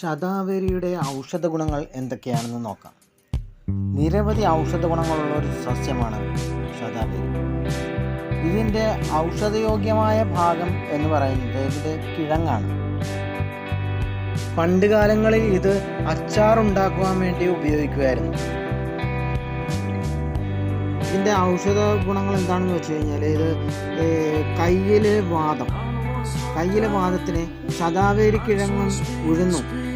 ശതാവരിയുടെ ഔഷധ ഗുണങ്ങൾ എന്തൊക്കെയാണെന്ന് നോക്കാം. നിരവധി ഔഷധ ഗുണങ്ങളുള്ള ഒരു സസ്യമാണ് ശതാവരി. ഇതിന്റെ ഔഷധയോഗ്യമായ ഭാഗം എന്ന് പറയുന്നത് ഇതിന്റെ കിഴങ്ങാണ്. പണ്ട് കാലങ്ങളിൽ ഇത് അച്ചാറുണ്ടാക്കുവാൻ വേണ്ടി ഉപയോഗിക്കുമായിരുന്നു ഇതിന്റെ ഔഷധ ഗുണങ്ങൾ എന്താണെന്ന് വെച്ച് കഴിഞ്ഞാൽ ഇത് കയ്യിലെ വാദം കയ്യിലെ വാദത്തിന് ശതാവേരി കിഴങ്ങും ഉഴുന്നും.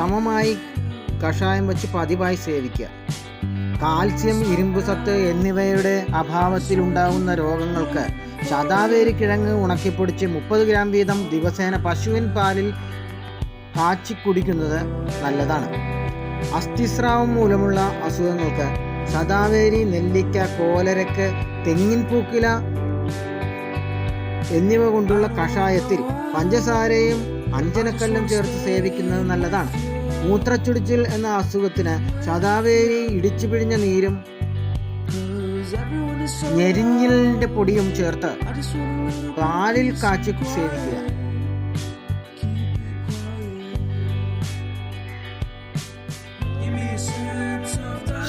സമമായി കഷായം വെച്ച് പതിവായി സേവിക്കുക. കാൽസ്യം ഇരുമ്പ് സത്ത് എന്നിവയുടെ അഭാവത്തിൽ ഉണ്ടാകുന്ന രോഗങ്ങൾക്ക് ശതാവേരി കിഴങ്ങ് ഉണക്കിപ്പൊടിച്ച് മുപ്പത് ഗ്രാം വീതം ദിവസേന പശുവിൻ പാലിൽ കാച്ചി കുടിക്കുന്നത് നല്ലതാണ്. അസ്ഥിസ്രാവം മൂലമുള്ള അസുഖങ്ങൾക്ക് ശതാവേരി നെല്ലിക്ക കോലരക്ക് തെങ്ങിൻ പൂക്കില എന്നിവ കൊണ്ടുള്ള കഷായത്തിൽ പഞ്ചസാരയും അഞ്ചനക്കല്ലും ചേർത്ത് സേവിക്കുന്നത് നല്ലതാണ്. മൂത്രച്ചുടിച്ചിൽ എന്ന അസുഖത്തിന് ശതാവേരി ഇടിച്ചു പിഴിഞ്ഞ നീരും ഞെരിഞ്ഞിലിന്റെ പൊടിയും ചേർത്ത് പാലിൽ കാച്ചി സേവിക്കുക.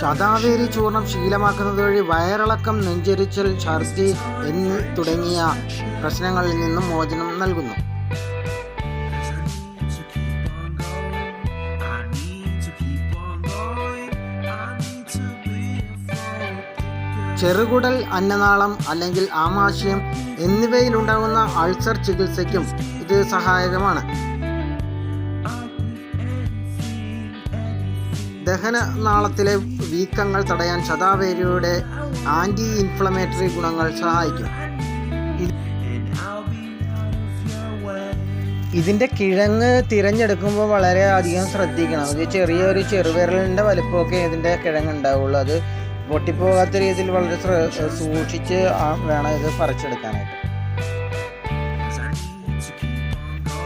ശതാവേരി ചൂർണം ശീലമാക്കുന്നത് വഴി വയറിളക്കം നെഞ്ചരിച്ചൽ ഛർദി എന്നീ തുടങ്ങിയ പ്രശ്നങ്ങളിൽ നിന്നും മോചനം നൽകുന്നു. ചെറുകുടൽ അന്നനാളം അല്ലെങ്കിൽ ആമാശയം എന്നിവയിലുണ്ടാകുന്ന അൾസർ ചികിത്സയ്ക്കും ഇത് സഹായകമാണ്. ദഹനനാളത്തിലെ വീക്കങ്ങൾ തടയാൻ ശതാവേരിയുടെ ആന്റി ഇൻഫ്ലമേറ്ററി ഗുണങ്ങൾ സഹായിക്കും. ഇതിന്റെ കിഴങ്ങ് തിരഞ്ഞെടുക്കുമ്പോൾ വളരെ അധികം ശ്രദ്ധിക്കണം. അത് ചെറിയൊരു ചെറുവിരലിന്റെ വലിപ്പമൊക്കെ ഇതിന്റെ കിഴങ്ങ് ഉണ്ടാവുള്ളൂ. അത് പൊട്ടിപ്പോകാത്ത രീതിയിൽ വളരെ സൂക്ഷിച്ച് വേണം ഇത് പറിച്ചെടുക്കാനായിട്ട്.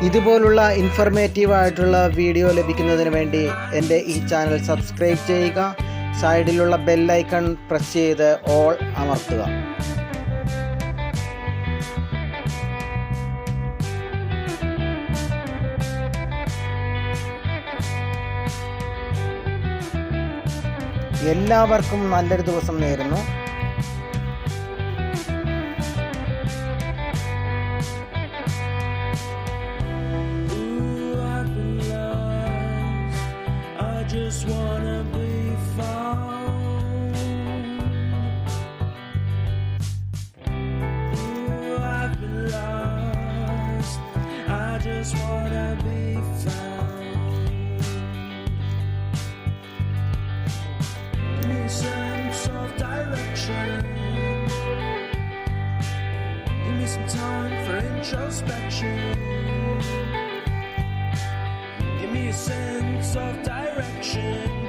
ഇതുപോലുള്ള ഇൻഫർമേറ്റീവ് ആയിട്ടുള്ള വീഡിയോ ലഭിക്കുന്നതിന് വേണ്ടി എന്റെ ഈ ചാനൽ സബ്സ്ക്രൈബ് ചെയ്യുക. സൈഡിലുള്ള ബെല്ലൈക്കൺ പ്രസ് ചെയ്ത് ഓൾ അമർത്തുക. എല്ലാവർക്കും നല്ലൊരു ദിവസം നേരുന്നു. I just wanna be Give me some time for introspection. Give me a sense of direction.